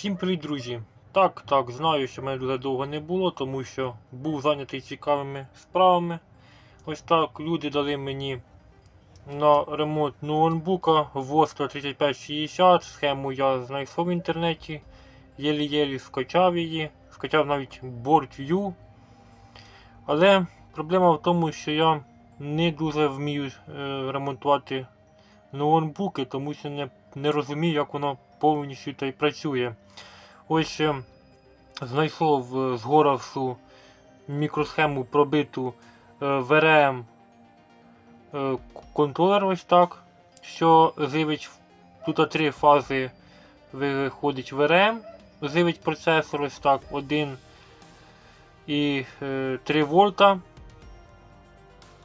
Всім привіт, друзі! Так, так, знаю, що мене дуже довго не було, тому що був зайнятий цікавими справами. Ось так, люди дали мені на ремонт ноутбука Vostra 3560. Схему я знайшов в інтернеті. Єлі-єлі скачав її, скачав навіть BoardView. Але проблема в тому, що я не дуже вмію е, ремонтувати ноутбуки, тому що не, не розумію, як воно повністю та й працює. Ось е, знайшов е, з Горавсу мікросхему пробиту е, к- контролер ось так, що живить тут три фази виходить VRM, живить процесор ось так 1 і е, 3 вольта.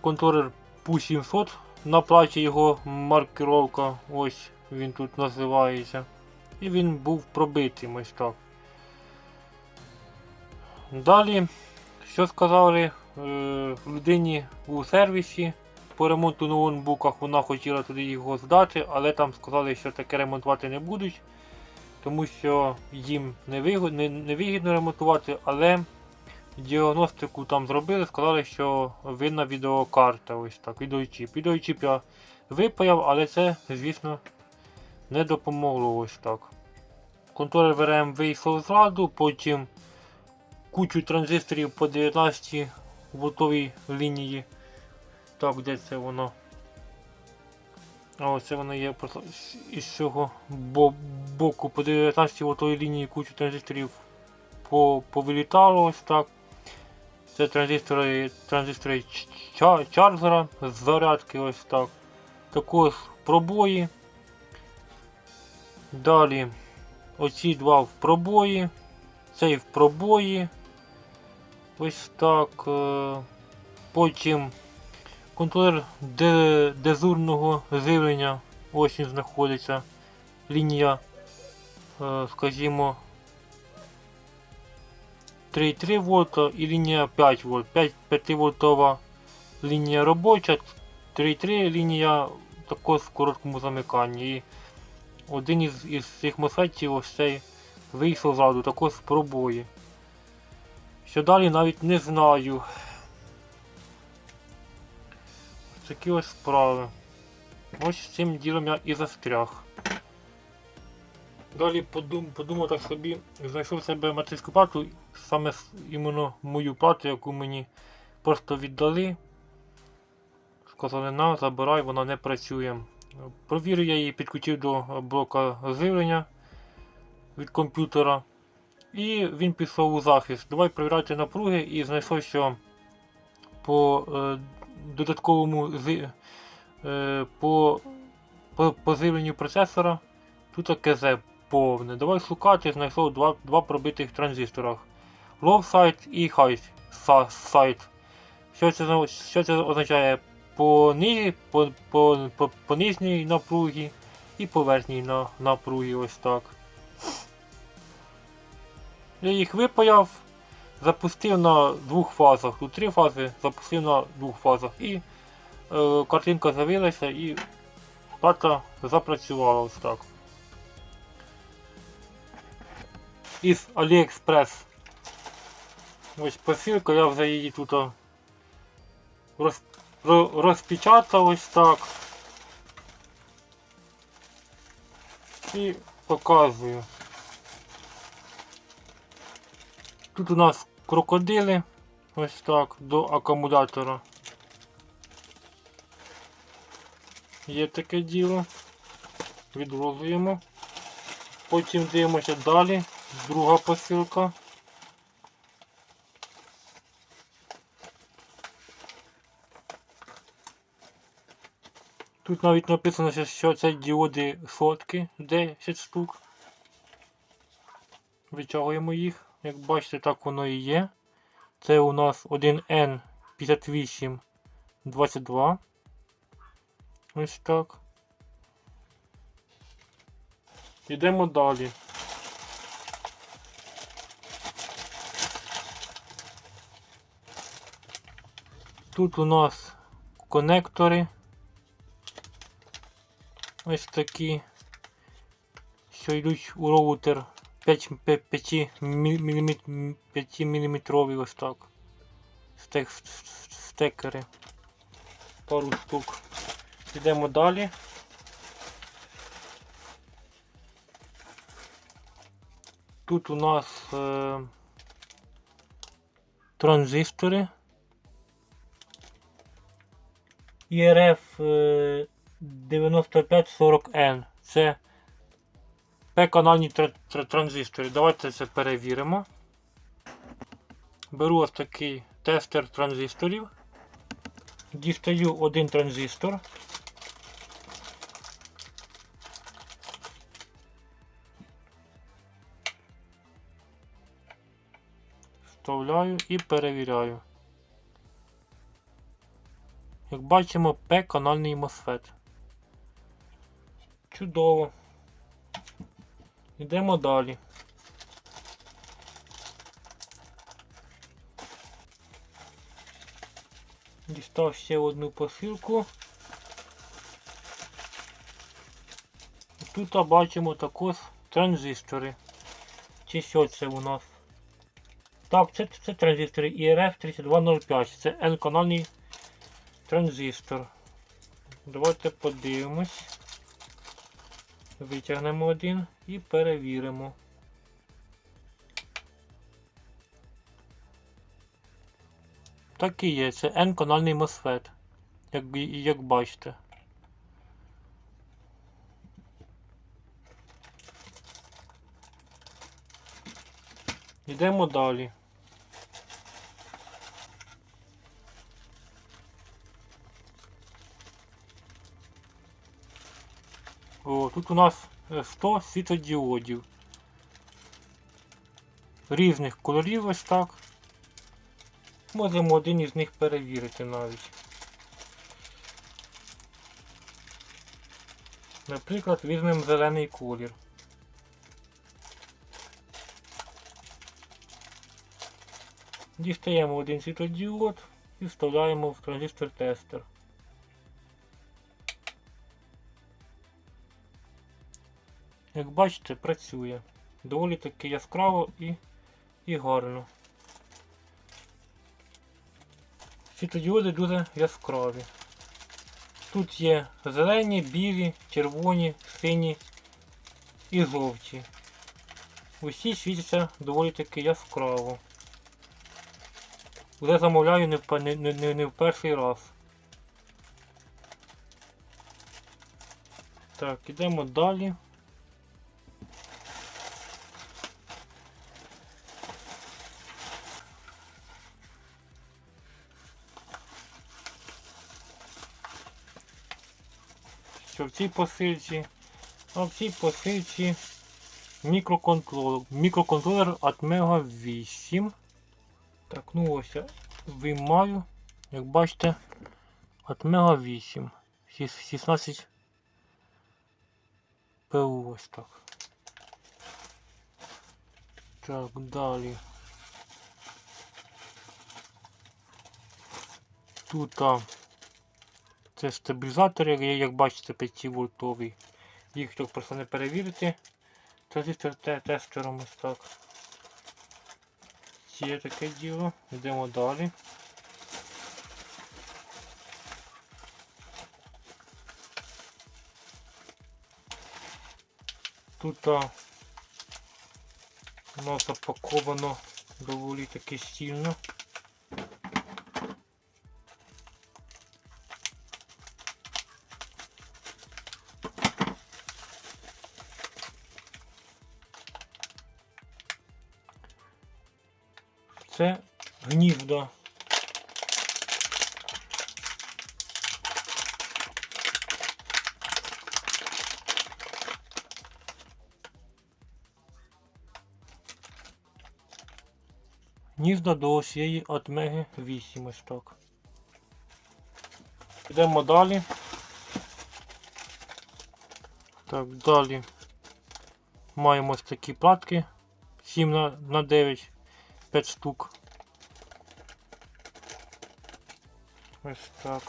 Контролер PU700 на платі його маркировка, ось він тут називається. І він був пробитим ось. Далі, що сказали е, людині у сервісі по ремонту на ноутбуках, вона хотіла туди його здати, але там сказали, що таке ремонтувати не будуть, тому що їм не вигідно, не, не вигідно ремонтувати, але діагностику там зробили, сказали, що винна відеокарта, ось так, відеочіп. Відеочіп я випаяв, але це, звісно, не допомогло ось так. Контролер VRM вийшов з ладу, потім кучу транзисторів по 19 вольтовій лінії. Так, де це воно? А ось це воно є просто із цього бо- боку по 19 вольтовій лінії кучу транзисторів по, повилітало ось так. Це транзистори, транзистори чарджера зарядки ось так. Також пробої. Далі оці два в пробої, цей в пробої. Ось так. е, Потім контролер дезурного живлення. Ось він знаходиться. Лінія, е, скажімо, 3,3 вольта і лінія 5 вольт. 5, 5 вольтова лінія робоча, 3,3 лінія також в короткому замиканні. Один із, із цих мосфетів ось цей вийшов ззаду, також пробої. Що далі навіть не знаю. Ось Такі ось справи. Ось з цим ділом я і застряг. Далі подум, подумав так собі, знайшов себе материнську плату, саме іменно мою плату, яку мені просто віддали. Сказали, на, забирай, вона не працює. Провірив я її, підключив до блока живлення від комп'ютера. І він пішов у захист. Давай перевіряти напруги і знайшов, що по е, додатковому е, по, по, по живленню процесора тут КЗ повне. Давай шукати, знайшов два, два пробитих транзисторах. Low side і high side. Що це, що це означає? По, ни, по, по, по, по нижній напругі і по верхній на, напругі ось так. Я їх випаяв, запустив на двох фазах. Тут три фази, запустив на двох фазах. І е, картинка з'явилася і плата запрацювала ось так. Із AliExpress. Ось посилка, я вже її тут а, роз, ро- розпечатав ось так. І показую. Тут у нас крокодили ось так до акумулятора. Є таке діло. Відложуємо. Потім дивимося далі. Друга посилка. Тут навіть написано, що- це діоди сотки, 10 штук. Витягуємо їх. Як бачите, так воно і є. Це у нас 1N5822. Ось так. Йдемо далі. Тут у нас конектори. Ось такі, що йдуть у роутер 5, 5, мм, 5 мм ось так. Стек, стекери. Пару штук. Йдемо далі. Тут у нас е, транзистори. IRF е, 9540N. Це тр- транзистори. Давайте це перевіримо. Беру ось такий тестер транзисторів. Дістаю один транзистор. Вставляю і перевіряю. Як бачимо, П-канальний MOSFET. Чудово. Йдемо далі. Дістав ще одну посилку. Тут бачимо також транзистори. Чи що це у нас? Так, це, це транзистори IRF 3205. Це N-канальний транзистор. Давайте подивимось. Витягнемо один і перевіримо. Так і є, це N-канальний MOSFET, як, як бачите. Йдемо далі. О, тут у нас е, 100 світодіодів. Різних кольорів ось так. Можемо один із них перевірити навіть. Наприклад, візьмемо зелений колір. Дістаємо один світодіод і вставляємо в транзистор тестер. Як бачите, працює. Доволі таки яскраво і, і гарно. Світлодіоди дуже яскраві. Тут є зелені, білі, червоні, сині і жовті. Усі світяться доволі таки яскраво. Вже замовляю не в, не, не, не в перший раз. Так, ідемо далі. Цій посилці? А в цій посилці мікроконтролер. Мікроконтролер Atmega 8. Так, ну ось я виймаю. Як бачите, Atmega 8. Шіс- 16 ПУ ось так. Так, далі. Тут а, це стабілізатор, як, бачите, 5 вольтовий. Їх так просто не перевірити. Транзистор те- тестером ось так. Є таке діло. Йдемо далі. Тут а, у нас запаковано доволі таки стільно. Це гнізда. Гнізда до осієї Атмеги 8 ось. Йдемо далі. Так, далі маємо ось такі платки 7 на, на 9 5 штук. Ось так.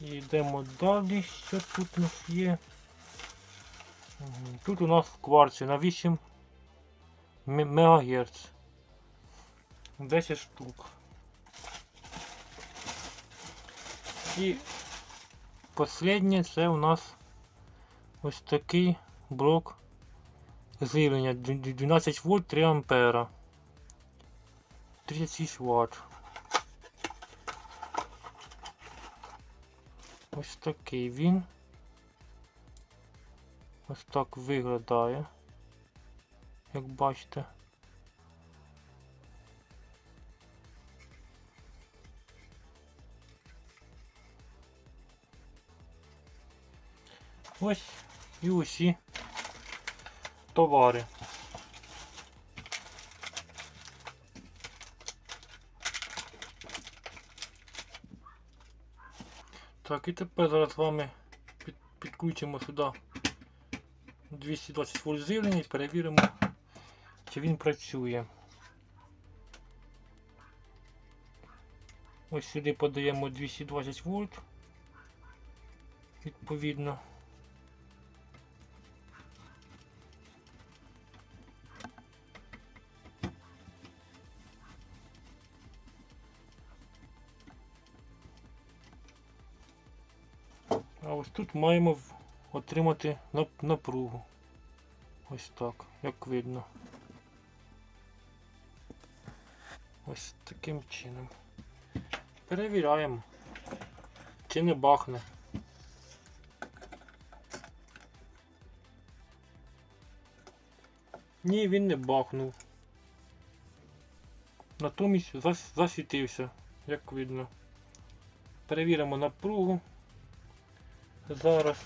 І йдемо далі. Що тут у нас є? Тут у нас кварці на 8 м- МГц. 10 штук. І Последнє це у нас ось такий блок живлення д- д- 12 вольт 3 ампера. 36 Вт. Ось такий він. Ось так виглядає. Як бачите. Ось і усі товари. Так, і тепер зараз з вами під, підключимо сюди 220 вольт живлення і перевіримо, чи він працює. Ось сюди подаємо 220 вольт. Відповідно. Тут маємо отримати напругу. Ось так, як видно. Ось таким чином. Перевіряємо, чи не бахне. Ні, він не бахнув. Натомість засвітився, як видно. Перевіримо напругу. Зараз.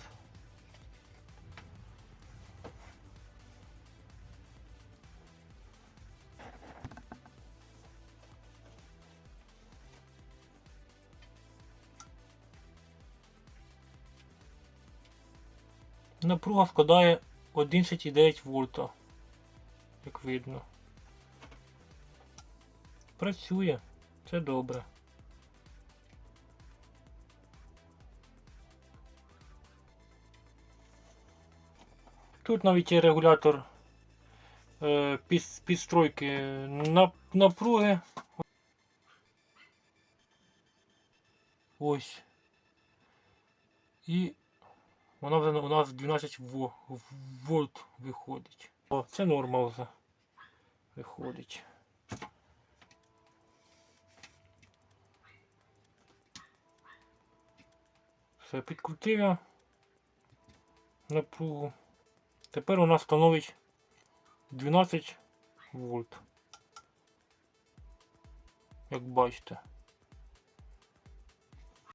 Напруга складає 11,9 вольта. Як видно. Працює. Це добре. Тут навіть є регулятор е, під, підстройки на, напруги. Ось. І вона вже у нас 12 вольт виходить. О, це норма вже виходить. Все, підкрутив я напругу. Тепер у нас становить 12 вольт. Як бачите.